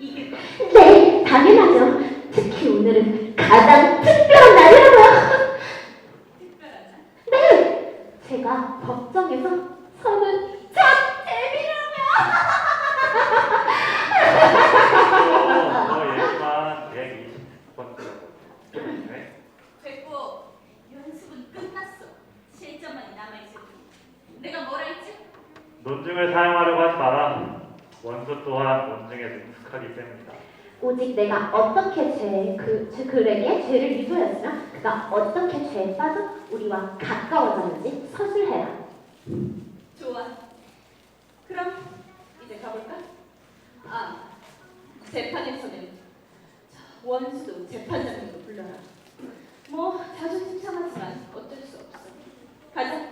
이게 네, 당연하죠. 특히 오늘은 가장 특 이제 가볼까? 아, 재판에서는 저 원수도 재판장님도 불러라. 뭐 자존심 상하지만 어쩔 수 없어. 가자.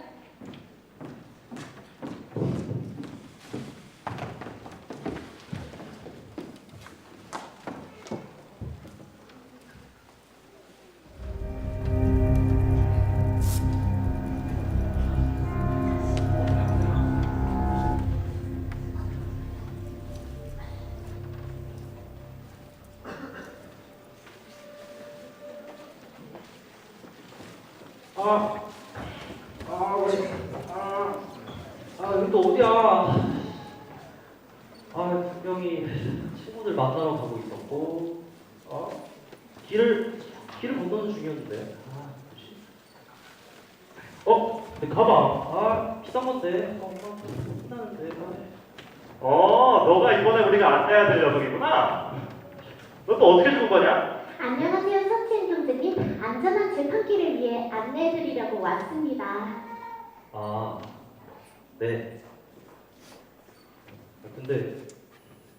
여기 또 어디야? 아, 분명히 친구들 만나러 가고 있었고, 어? 길을, 길을 건너는 중이었는데. 아, 뭐지? 어, 내 가방. 아, 비싼 건데. 어, 어, 신나는데. 어, 너가 이번에 우리가 안내해야 될 녀석이구나. 너 또 어떻게 죽은 거냐? 안녕하세요, 서치인 형제님. 안전한 재판기를 위해 안내해드리려고 왔습니다. 아, 네. 근데,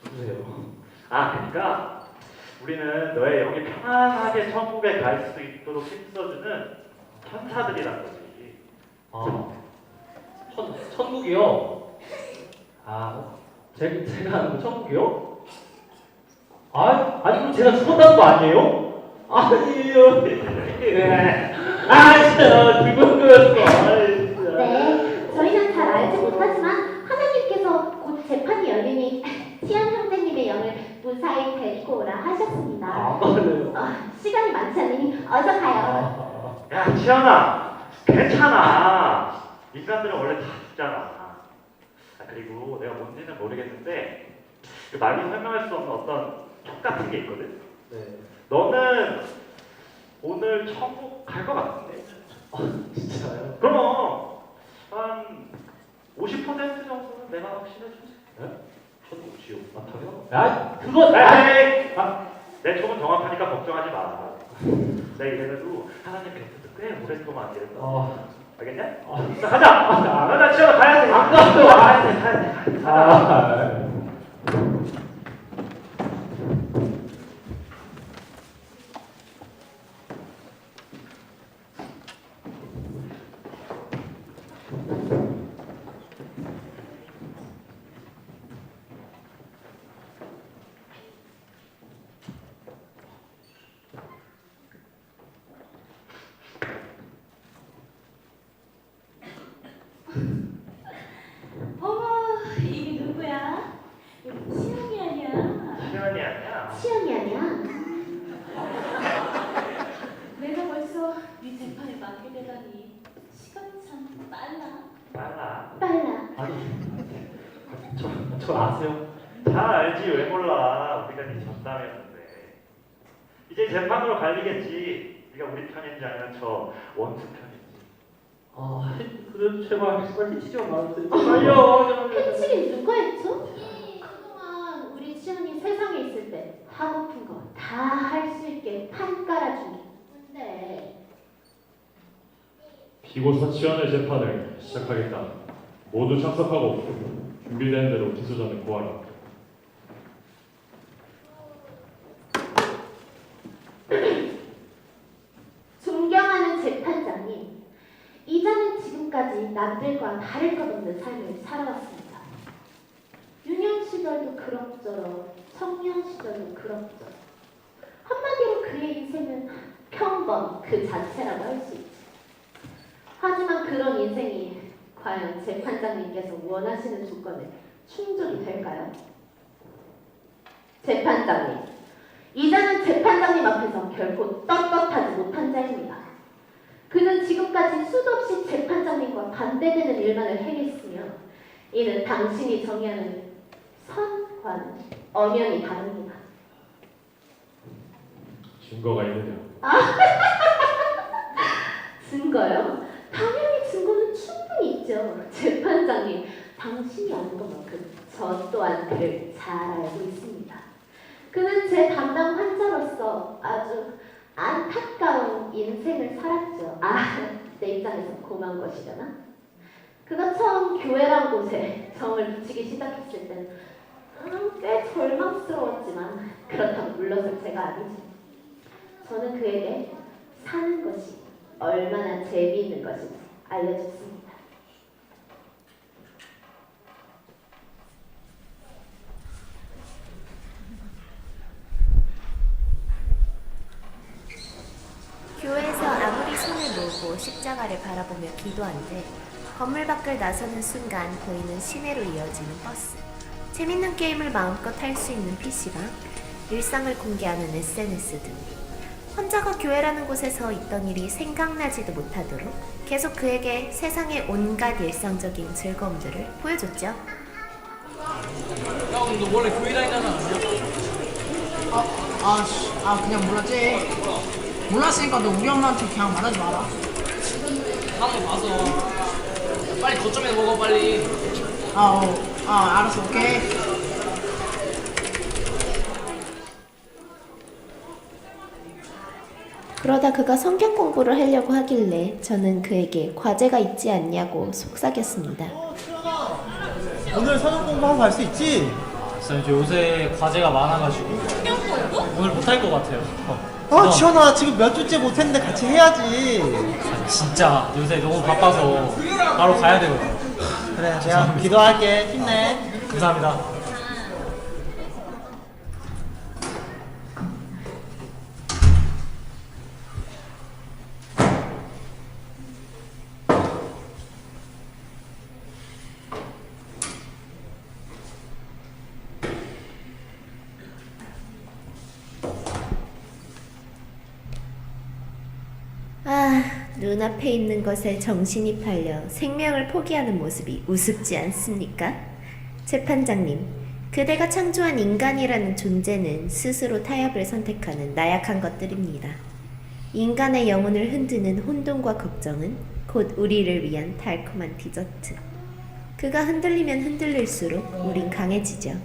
누구세요? 아, 그러니까 우리는 너의 영이 편안하게 천국에 갈 수 있도록 힘써주는 천사들이란 거지. 아, 천, 천국이요? 아, 제, 제가 아는 거 천국이요? 아, 아니 그럼 제가 죽었다는 거 아니에요? 아니요. 아, 진짜 죽은 거였어. 아이, 진짜. 네, 저희는 잘 알지 못하지만 하나님께서 곧 재판이 열리니 치안 형제님의 영을 무사히 데리고 오라 하셨습니다. 아, 그래요. 어, 시간이 많지 않으니 어서 가요. 아, 야, 치현아, 괜찮아. 인간들은 원래 다 죽잖아. 아, 그리고 내가 뭔지는 모르겠는데 그 말로 설명할 수 없는 어떤 촉 같은 게 있거든. 네. 너는 오늘 천국 갈 것 같은데. 진짜요? 그럼 한 50% 정도는 내가 확신해 주지. 네? 지옥. 아, 당연. 야, 그거 에이, 아, 내 촉은 정확하니까 걱정하지 마. 내 이래봬도 하나님 곁에서 꽤 오랫동안 일했어. 아, 알겠냐? 아, 자, 가자. 가자, 치현아 가야 돼. 안 가도 가야 돼, 가야 돼. 가자. 아, 어머, 이게 누구야? 치영이 아니야. 치현이 아니야. 치연이 아니야. 내가 벌써 네 재판에 맡게 되다니 시간이 참 빨라. 빨라. 빨라. 아니, 저, 저 아세요? 다 알지 왜 몰라. 우리가 네 전담이었는데. 이제 재판으로 갈리겠지. 네가 우리 편인지 아니면 저 원수. 아, 그래 제발 제발 해치지 말아주세요. 제발요. 펜칠이 누가 했죠? 그동안 우리 치연이 세상에 있을 때 하고 픈 거 다 할 수 있게 판 깔아준 게 근데 피고 서치원의 재판을 시작하겠다. 모두 참석하고 준비된 대로 기소자는 고하라. 존경하는 재판장님, 이자는 지금까지 남들과 없는 삶을 살아왔습니다. 유년 시절도 그럭저럭, 청년 시절도 그럭저럭. 한마디로 그의 인생은 평범 그 자체라고 할 수 있지. 하지만 그런 인생이 과연 재판장님께서 원하시는 조건에 충족이 될까요? 재판장님, 이자는 재판장님 앞에서 결코 떳떳하지 못한 자입니다. 그는 지금까지 수도 없이 재판장님과 반대되는 일만을 행했으며 이는 당신이 정의하는 선과는 엄연히 다릅니다. 증거가 있느냐? 증거요? 당연히 증거는 충분히 있죠. 재판장님, 당신이 아는 것만큼 저 또한 그를 잘 알고 있습니다. 그는 제 담당 환자로서 아주 안타까운 인생을 살았죠. 아, 내 입장에서 고마운 것이려나? 그가 처음 교회란 곳에 정을 붙이기 시작했을 땐 음, 꽤 절망스러웠지만 그렇다고 물러설 제가 아니죠. 저는 그에게 사는 것이 얼마나 재미있는 것인지 알려줬습니다. 교회에서 아무리 손을 모으고 십자가를 바라보며 기도한들 건물 밖을 나서는 순간 보이는 시내로 이어지는 버스 재밌는 게임을 마음껏 할 수 있는 PC방 일상을 공개하는 SNS 등 혼자가 교회라는 곳에서 있던 일이 생각나지도 못하도록 계속 그에게 세상의 온갖 일상적인 즐거움들을 보여줬죠. 야, 근데 너 원래 교회 다니잖아. 아, 아, 씨, 아 그냥 몰랐지. 몰랐으니까 너 우리 엄마한테 그냥 말하지 마라. 거 봐서. 빨리 거점에 먹어, 빨리. 아, 어, 아, 알았어, 오케이. 그러다 그가 성경 공부를 하려고 하길래 저는 그에게 과제가 있지 않냐고 속삭였습니다. 오늘 서적 공부하고 갈 수 있지? 쌤, 저 요새 과제가 많아가지고 오늘 못할 것 같아요. 어, 아 지현아 지금 몇 주째 못했는데 같이 해야지. 진짜 요새 너무 바빠서 바로 가야 되거든요. 그래 내가 기도할게. 힘내. 감사합니다. 아, 눈앞에 있는 것에 정신이 팔려 생명을 포기하는 모습이 우습지 않습니까? 재판장님, 그대가 창조한 인간이라는 존재는 스스로 타협을 선택하는 나약한 것들입니다. 인간의 영혼을 흔드는 혼돈과 걱정은 곧 우리를 위한 달콤한 디저트. 그가 흔들리면 흔들릴수록 우린 강해지죠.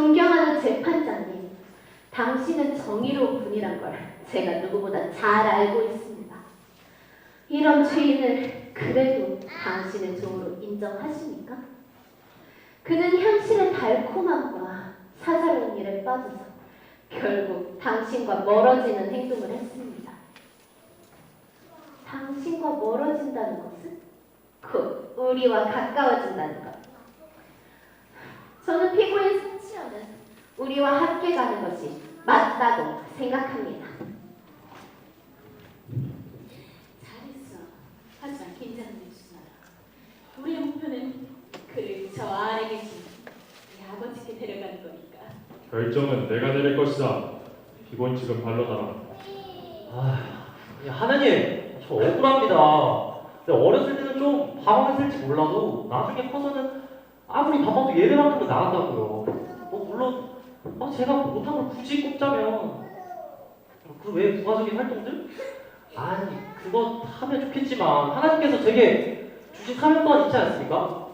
존경하는 재판장님, 당신은 정의로운 분이란 걸 제가 누구보다 잘 알고 있습니다. 이런 죄인을 그래도 당신의 종으로 인정하십니까? 그는 현실의 달콤함과 사사로운 일에 빠져서 결국 당신과 멀어지는 행동을 했습니다. 당신과 멀어진다는 것은 곧 우리와 가까워진다는 것. 저는 피고인 송치현은 우리와 함께 가는 것이 맞다고 생각합니다. 잘했어. 하지만 긴장되지 마라. 우리의 목표는 그를 저 아래 계신 우리 아버지께 데려가는 거니까. 결정은 내가 내릴 것이다. 피고인 측은 반론하라. 아, 하느님, 저 억울합니다. 어렸을 때는 좀 방황했을지 몰라도 나중에 커서는 아무리 바빠도 예배만큼은 나간다고요. 뭐 물론 아, 제가 못한 걸 굳이 꼽자면 그 외에 부가적인 활동들? 아니 그거 하면 좋겠지만 하나님께서 제게 주신 사명 또한 있지 않습니까?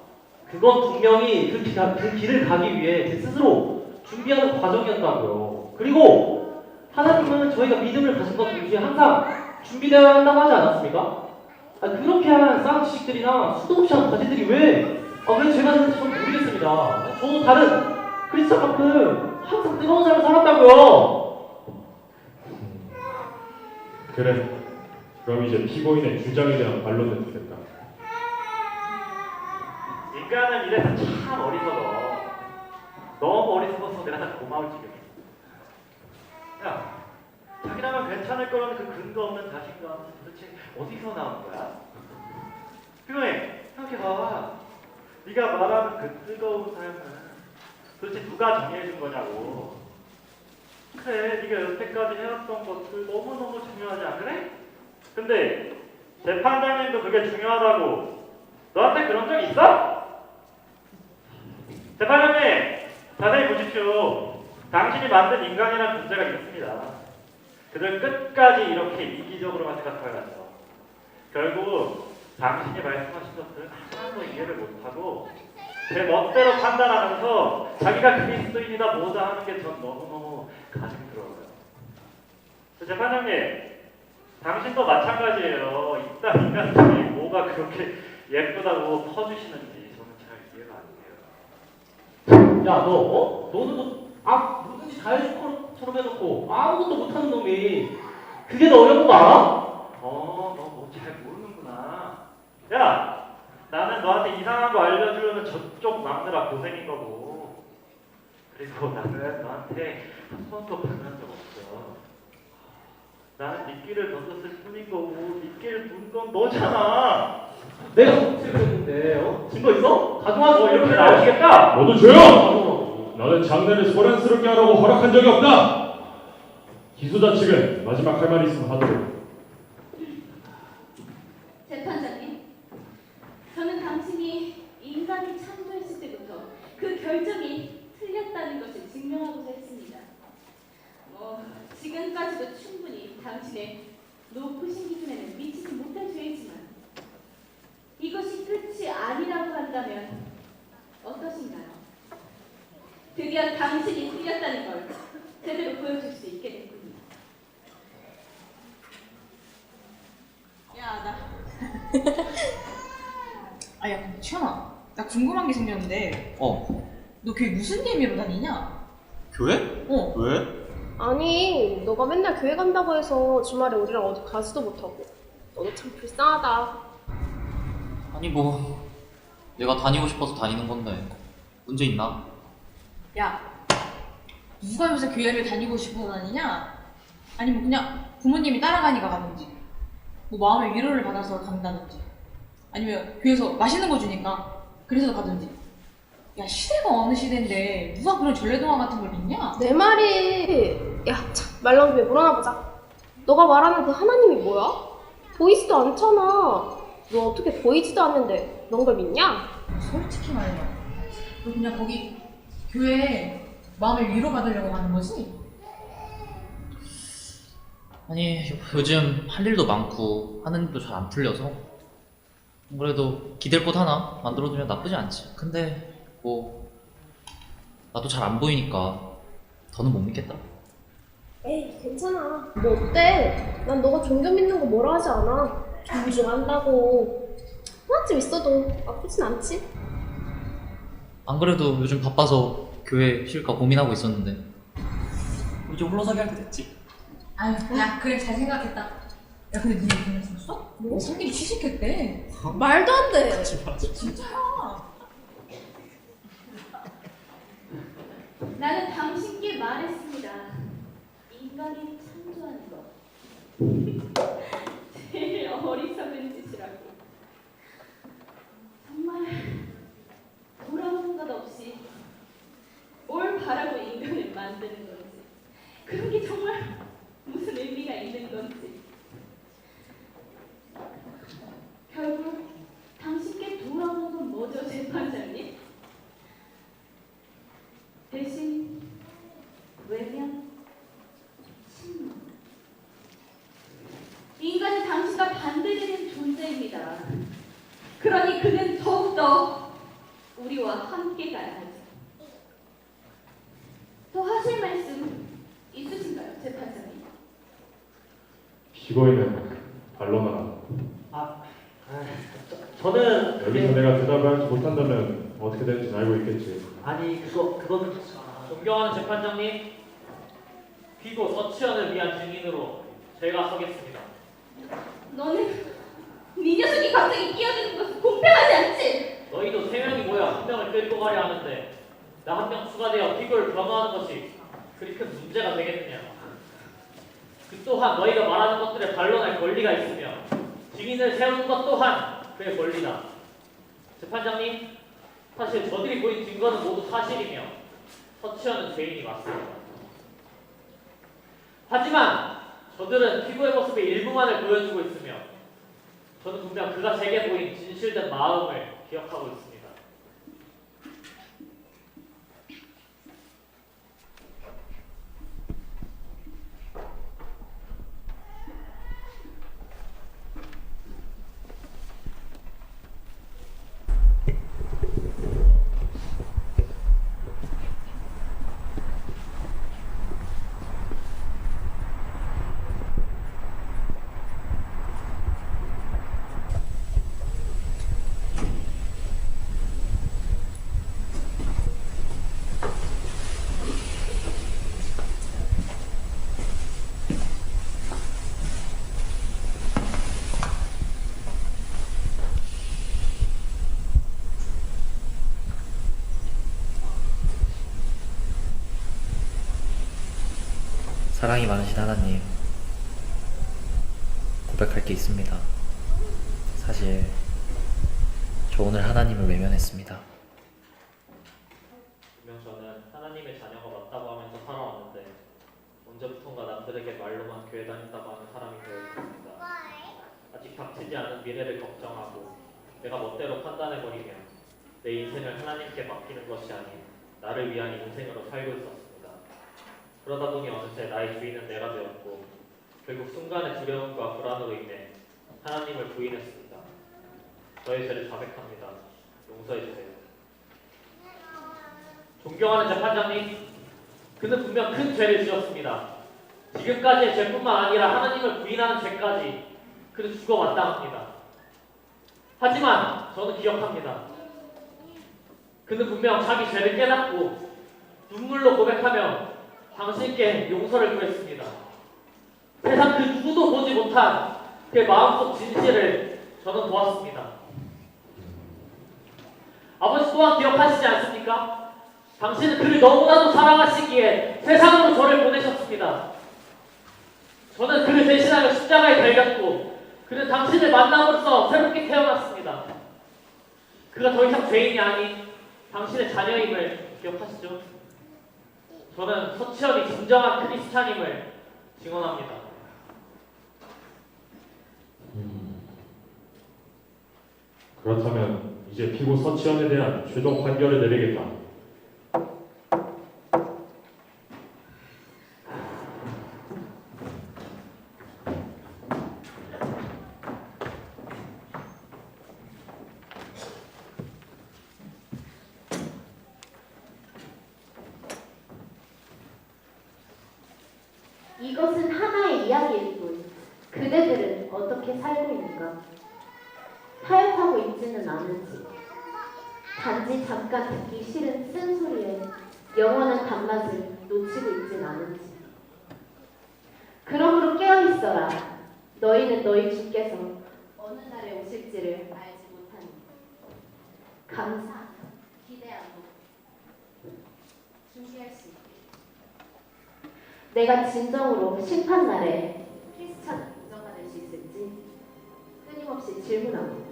그건 분명히 그, 길, 그 길을 가기 위해 제 스스로 준비하는 과정이었다고요. 그리고 하나님은 저희가 믿음을 가진 것 동시에 항상 준비되어야 한다고 하지 않았습니까? 아, 그렇게 한 쌍 지식들이나 수도 없이 한 과제들이 왜, 아, 왜 제가 되는지 전 모르겠습니다. 저도 다른 크리스천만큼 항상 뜨거운 삶을 살았다고요. 그래. 그럼 이제 피고인의 주장에 대한 반론을 듣겠다. 인간은 이래서 참 어리석어. 너무 어리석어서 내가 다 고마울 지경이야. 야, 자기라면 괜찮을 거라는 그 근거 없는 자신감 도대체 어디서 나온 거야? 피고인, 생각해봐. 네가 말하는 그 뜨거운 삶은 도대체 누가 정해준 거냐고. 그래, 네가 여태까지 해왔던 것들 너무너무 중요하지 않 그래? 근데 재판장님도 그게 중요하다고 너한테 그런 적 있어? 재판장님, 자세히 보십시오. 당신이 만든 인간이라는 존재가 있습니다. 그들 끝까지 이렇게 이기적으로만 생각하여갔어. 결국 당신이 말씀하신 것들은 하나도 이해를 못하고 제 멋대로 판단하면서 자기가 그리스도인이다 뭐다 하는 게 전 너무너무 가슴이 들어요. 재판장님, 당신도 마찬가지예요. 이딴 인간들이 뭐가 그렇게 예쁘다고 퍼주시는지 저는 잘 이해가 안 돼요. 야, 너, 어? 너는 뭐, 아, 뭐든지 것처럼 해놓고 아무것도 못하는 놈이 그게 더 어려운 거 알아? 어, 너 뭐 잘 모르는구나. 야, 나는 너한테 이상한 거 알려주려는 저쪽 막느라 고생인 거고. 그리고 나는 너한테 한 번도 반한 적 없어. 나는 네 길을 던졌을 뿐인 거고, 네 길을 둔건 너잖아. 내가 그랬는데, 어? 증거 있어? 가져와, 너 이렇게 나오시겠다? 모두 조용! 나는 장례를 소란스럽게 하라고 허락한 적이 없다! 기소자 측은 마지막 할 말이 있으면 하도록. 재판장님, 저는 당신이 인간이 창조했을 때부터 그 결정이 틀렸다는 것을 증명하고자 했습니다. 뭐 지금까지도 충분히 당신의 높으신 기준에는 미치지 못할 죄이지만 이것이 끝이 아니라고 한다면 어떠신가요? 드디어 당신이 틀렸다는 걸 제대로 보여줄 수 있게 됐군요. 야, 나. 아, 야, 근데 치현아. 나 생겼는데, 어 너 교회 무슨 예미로 다니냐? 교회? 어. 왜? 아니, 너가 맨날 교회 간다고 해서 주말에 우리랑 어디 가지도 못하고. 너도 참 불쌍하다. 아니 뭐 내가 다니고 싶어서 다니는 건데 문제 있나? 야, 누가 요새 교회를 다니고 싶어 다니냐? 아니면 그냥 부모님이 따라가니까 가든지, 뭐 마음의 위로를 받아서 간다든지, 아니면 교회에서 맛있는 거 주니까 그래서 가든지. 야, 시대가 어느 시대인데 누가 그런 전래동화 같은 걸 믿냐? 내 말이. 야, 참, 말 나온 김에 물어나 보자. 너가 말하는 그 하나님이 뭐야? 보이지도 않잖아. 너 어떻게 보이지도 않는데 넌 걸 믿냐? 솔직히 말해. 너 그냥 거기 교회에 마음의 위로 받으려고 가는 거지? 아니 요즘 할 일도 많고 하는 일도 잘 안 풀려서 그래도 기댈 곳 하나 만들어두면 나쁘지 않지 근데 뭐 나도 잘 안 보이니까 더는 못 믿겠다 에이, 괜찮아. 뭐 어때? 난 너가 종교 믿는 거 뭐라 하지 않아. 존중한다고. 하나쯤 있어도 나쁘진 않지. 안 그래도 요즘 바빠서 교회 쉴까 고민하고 있었는데 이제 홀로서기 할 때 됐지 아유, 야, 그래, 잘 생각했다. 야, 근데 니네 그냥 들었어? 뭐? 성길이 취직했대. 말도 안 돼. 진짜야. 나는 당신께 말했습니다. 인간이 창조하는 것. 제일 어리석은 짓이라고. 정말 돌아오는 것 없이 뭘 바라고 인간을 만드는 건지. 그런 게 정말 무슨 의미가 있는 건지. 결국 당신께 돌아오는 건 뭐죠, 재판장님? 대신 외면, 침묵. 인간은 당신과 반대되는 존재입니다. 그러니 그는 더욱더 우리와 함께 가야 하죠. 더 피고인은 반론하라. 아, 저, 저는 여기서 내가 대답을 하지 못한다면 어떻게 될지 알고 있겠지. 아니 그거 그거는 존경하는 재판장님, 피고 서치현을 위한 증인으로 제가 서겠습니다. 너는 네 녀석이 갑자기 끼어드는 것은 공평하지 않지? 너희도 세 명이 모여 한 명을 끌고 가려 하는데 나 한 명 추가되어 피고를 변호하는 것이 그리 큰 문제가 되겠느냐? 그 또한 너희가 말하는 것들에 반론할 권리가 있으며 증인을 세우는 것 또한 그의 권리다. 재판장님, 사실 저들이 보인 증거는 모두 사실이며 서치현은 죄인이 맞습니다. 하지만 저들은 피고의 모습의 일부만을 보여주고 있으며 저는 분명 그가 제게 보인 진실된 마음을 기억하고 있습니다. 사랑이 많으신 하나님, 고백할 게 있습니다. 사실, 저 오늘 하나님을 외면했습니다. 분명 저는 하나님의 자녀가 맞다고 하면서 살아왔는데, 언제부턴가 남들에게 말로만 교회 다닌다고 하는 사람이 되어있습니다. 아직 닥치지 않은 미래를 걱정하고, 내가 멋대로 판단해버리며, 내 인생을 하나님께 맡기는 것이 아닌, 나를 위한 인생으로 살고 있었습니다. 그러다 보니 어느새 나의 주인은 내가 되었고 결국 순간의 두려움과 불안으로 인해 하나님을 부인했습니다. 저의 죄를 자백합니다. 용서해 주세요. 존경하는 재판장님, 그는 분명 큰 죄를 지었습니다. 지금까지의 죄뿐만 아니라 하나님을 부인하는 죄까지 그는 죽어 마땅합니다. 하지만 저는 기억합니다. 그는 분명 자기 죄를 깨닫고 눈물로 고백하며 당신께 용서를 구했습니다. 세상 그 누구도 보지 못한 그의 마음속 진실을 저는 보았습니다. 아버지 또한 기억하시지 않습니까? 당신은 그를 너무나도 사랑하시기에 세상으로 저를 보내셨습니다. 저는 그를 대신하여 십자가에 달렸고 그는 당신을 만남으로써 새롭게 태어났습니다. 그가 더 이상 죄인이 아닌 당신의 자녀임을 기억하시죠? 저는 서치현이 진정한 크리스찬임을 증언합니다. 그렇다면 이제 피고 서치현에 대한 최종 판결을 내리겠다. 이것은 하나의 이야기일 뿐. 그대들은 어떻게 살고 있는가? 타협하고 있지는 않은지. 단지 잠깐 듣기 싫은 쓴소리에 영원한 단맛을 놓치고 있진 않은지. 그러므로 깨어 있어라. 너희는 너희 주께서 어느 날에 오실지를 알지 못하니. 감사, 기대하고 준비할 수 있게. 내가 진정으로 심판날에 질문하고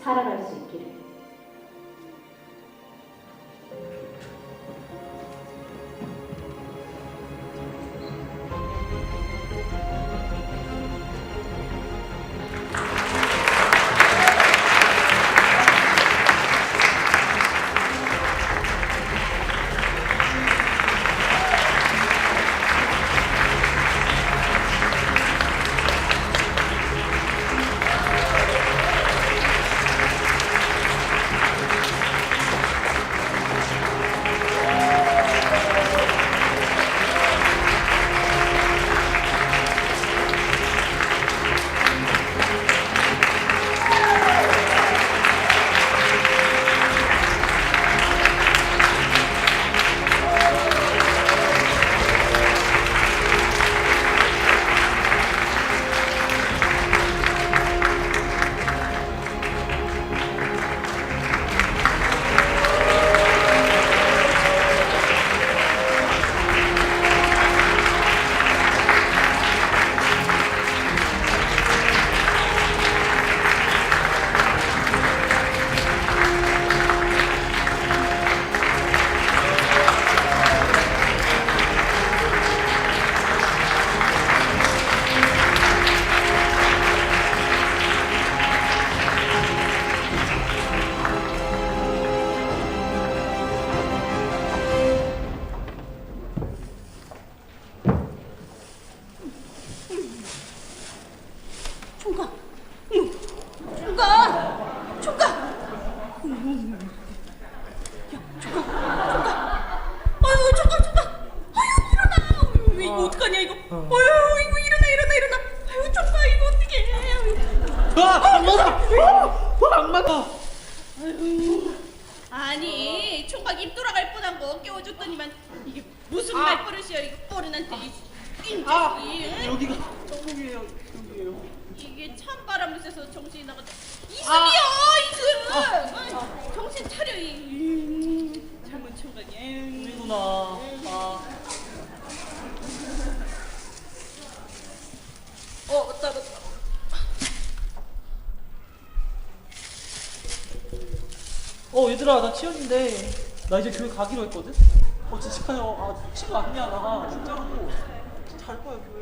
살아갈 수 있기를. 악마다! 악마다! 아니 총각 입 돌아갈 뻔한 거 깨워줬더니만 이게 무슨 말버릇이야 이거 어른한테 이 인자이 여기가 천국이에요. 여기에요. 이게 찬바람을 쐬서 정신이 나갔다 이승이야 이승 아, 정신 차려 이 음, 젊은 총각이. 우리구나. 아. 어 맞다 맞다 어 얘들아 나 치연인데 나 이제 교회 가기로 했거든? 어 진짜요? 아 미친 거 아니야 나 진짜로 잘 거야 교회